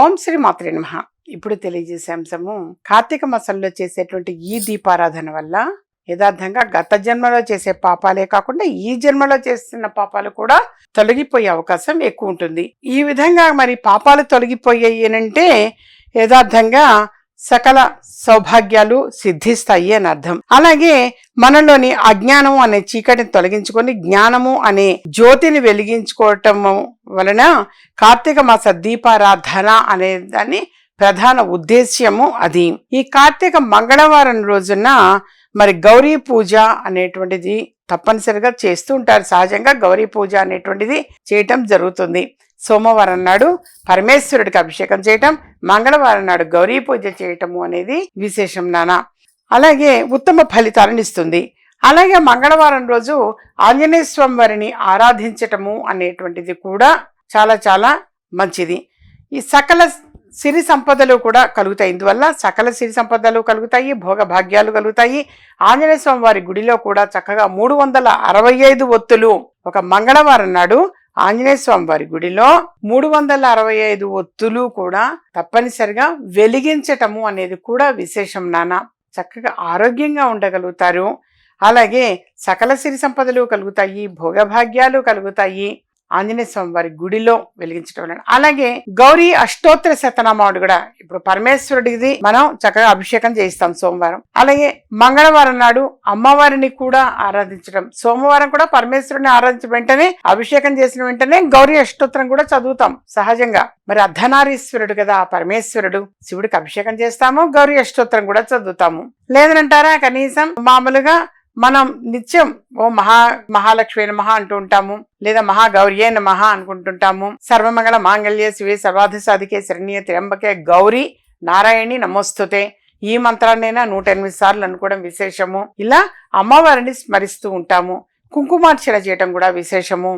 ఓం శ్రీ మాత్రే నమ. ఇప్పుడు తెలియజేసే అంశము కార్తీక మాసంలో చేసేటువంటి ఈ దీపారాధన వల్ల యథార్థంగా గత జన్మలో చేసే పాపాలే కాకుండా ఈ జన్మలో చేస్తున్న పాపాలు కూడా తొలగిపోయే అవకాశం ఎక్కువ ఉంటుంది. ఈ విధంగా మరి పాపాలు తొలగిపోయాయి అంటే యథార్థంగా సకల సౌభాగ్యాలు సిద్ధిస్తాయి అని అర్థం. అలాగే మనలోని అజ్ఞానం అనే చీకటిని తొలగించుకొని జ్ఞానము అనే జ్యోతిని వెలిగించుకోవటం వలన కార్తీక మాస దీపారాధన అనే దాన్ని ప్రధాన ఉద్దేశ్యము అది. ఈ కార్తీక మంగళవారం రోజున మరి గౌరీ పూజ అనేటువంటిది తప్పనిసరిగా చేస్తూ ఉంటారు. సహజంగా గౌరీ పూజ అనేటువంటిది చేయటం జరుగుతుంది. సోమవారం నాడు పరమేశ్వరుడికి అభిషేకం చేయటం మంగళవారం నాడు గౌరీ పూజ చేయటము అనేది విశేషం నానా అలాగే ఉత్తమ ఫలితాలను ఇస్తుంది. అలాగే మంగళవారం రోజు ఆంజనేయ స్వామి వారిని ఆరాధించటము అనేటువంటిది కూడా చాలా చాలా మంచిది. ఈ సకల సిరి సంపదలు కూడా కలుగుతాయి. ఇందువల్ల సకల సిరి సంపదలు కలుగుతాయి భోగ భాగ్యాలు కలుగుతాయి. ఆంజనేయ స్వామి వారి గుడిలో కూడా చక్కగా మూడు వందల అరవై ఐదు ఒత్తులు ఒక మంగళవారం నాడు ఆంజనేయ స్వామి వారి గుడిలో మూడు వందల అరవై ఐదు ఒత్తులు కూడా తప్పనిసరిగా వెలిగించటము అనేది కూడా విశేషం నాన్న. చక్కగా ఆరోగ్యంగా ఉండగలుగుతారు. అలాగే సకల సిరి సంపదలు కలుగుతాయి భోగభాగ్యాలు కలుగుతాయి. ఆంజనేయ స్వామి వారి గుడిలో వెలిగించడం వలన. అలాగే గౌరీ అష్టోత్తర శతనామాడు కూడా ఇప్పుడు పరమేశ్వరుడిది మనం చక్కగా అభిషేకం చేయిస్తాం సోమవారం. అలాగే మంగళవారం నాడు అమ్మవారిని కూడా ఆరాధించడం సోమవారం కూడా పరమేశ్వరుని ఆరాధించిన వెంటనే అభిషేకం చేసిన వెంటనే గౌరీ అష్టోత్తరం కూడా చదువుతాం సహజంగా. మరి అర్ధనారీశ్వరుడు కదా ఆ పరమేశ్వరుడు. శివుడికి అభిషేకం చేస్తాము గౌరీ అష్టోత్తరం కూడా చదువుతాము. లేదనంటారా కనీసం మామూలుగా మనం నిత్యం ఓ మహా మహాలక్ష్మి నమః అంటూ ఉంటాము. లేదా మహాగౌరియే నమః అనుకుంటుంటాము. సర్వమంగళ మాంగళ్య శివే సర్వాధ సాధికే శరణీయ త్ర్యంబకే గౌరీ నారాయణి నమోస్తుతే. ఈ మంత్రాన్నైనా నూట ఎనిమిది సార్లు అనుకోవడం విశేషము. ఇలా అమ్మవారిని స్మరిస్తూ ఉంటాము. కుంకుమార్చన చేయటం కూడా విశేషము.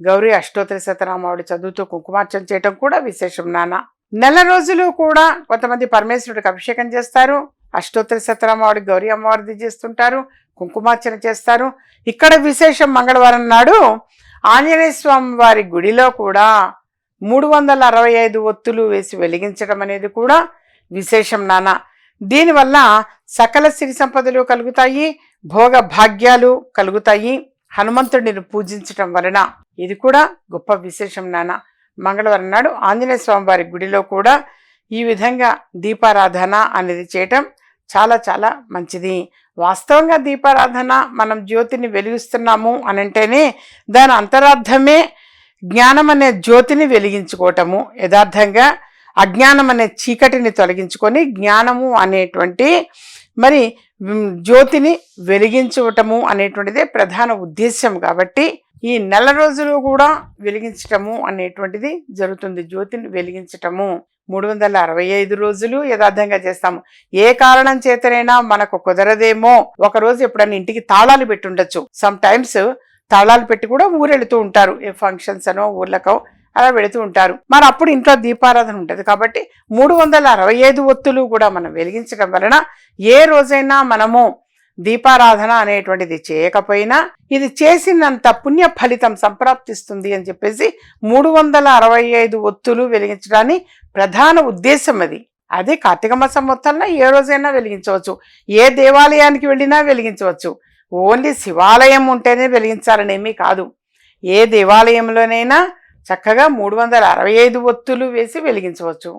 గౌరీ అష్టోత్తర శతనామావుడు చదువుతూ కుంకుమార్చన చేయటం కూడా విశేషం నాన్న. నెల రోజులు కూడా కొంతమంది పరమేశ్వరుడికి అభిషేకం చేస్తారు. అష్టోత్తర శతనామావుడి గౌరీ అమ్మవారిది చేస్తుంటారు కుంకుమార్చన చేస్తారు. ఇక్కడ విశేషం మంగళవారం నాడు ఆంజనేయ స్వామి వారి గుడిలో కూడా మూడు వందల అరవై ఐదు ఒత్తులు వేసి వెలిగించడం అనేది కూడా విశేషం నాన్న. దీనివల్ల సకల సిరి సంపదలు కలుగుతాయి భోగ భాగ్యాలు కలుగుతాయి హనుమంతుడిని పూజించటం వలన. ఇది కూడా గొప్ప విశేషం నాన్న. మంగళవారం నాడు ఆంజనేయ స్వామివారి గుడిలో కూడా ఈ విధంగా దీపారాధన అనేది చేయటం చాలా చాలా మంచిది. వాస్తవంగా దీపారాధన మనం జ్యోతిని వెలిగిస్తున్నాము అని అంటేనే దాని అంతరార్థమే జ్ఞానం అనే జ్యోతిని వెలిగించుకోవటము. యథార్థంగా అజ్ఞానం అనే చీకటిని తొలగించుకొని జ్ఞానము అనేటువంటి మరి జ్యోతిని వెలిగించటము అనేటువంటిదే ప్రధాన ఉద్దేశ్యం కాబట్టి ఈ నెల రోజులు కూడా వెలిగించటము అనేటువంటిది జరుగుతుంది. జ్యోతిని వెలిగించటము. మూడు వందల అరవై ఐదు రోజులు యథార్థంగా చేస్తాము. ఏ కారణం చేతనైనా మనకు కుదరదేమో. ఒక రోజు ఎప్పుడైనా ఇంటికి తాళాలు పెట్టి ఉండొచ్చు సమ్ టైమ్స్ తాళాలు పెట్టి కూడా ఊరెళుతూ ఉంటారు. ఏ ఫంక్షన్స్ అనో ఊర్లకో అలా వెళుతూ ఉంటారు. మరి అప్పుడు ఇంట్లో దీపారాధన ఉంటుంది కాబట్టి మూడు వందల అరవై ఐదు ఒత్తులు కూడా మనం వెలిగించడం వలన ఏ రోజైనా మనము దీపారాధన అనేటువంటిది చేయకపోయినా ఇది చేసినంత పుణ్య ఫలితం సంప్రాప్తిస్తుంది అని చెప్పేసి మూడు వందల అరవై ఐదు ఒత్తులు వెలిగించడాన్ని ప్రధాన ఉద్దేశం అది. అదే కార్తీక మాసం మొత్తంలో ఏ రోజైనా వెలిగించవచ్చు. ఏ దేవాలయానికి వెళ్ళినా వెలిగించవచ్చు. ఓన్లీ శివాలయం ఉంటేనే వెలిగించాలనేమీ కాదు. ఏ దేవాలయంలోనైనా చక్కగా మూడు వందల అరవై ఐదు ఒత్తులు వేసి వెలిగించవచ్చు.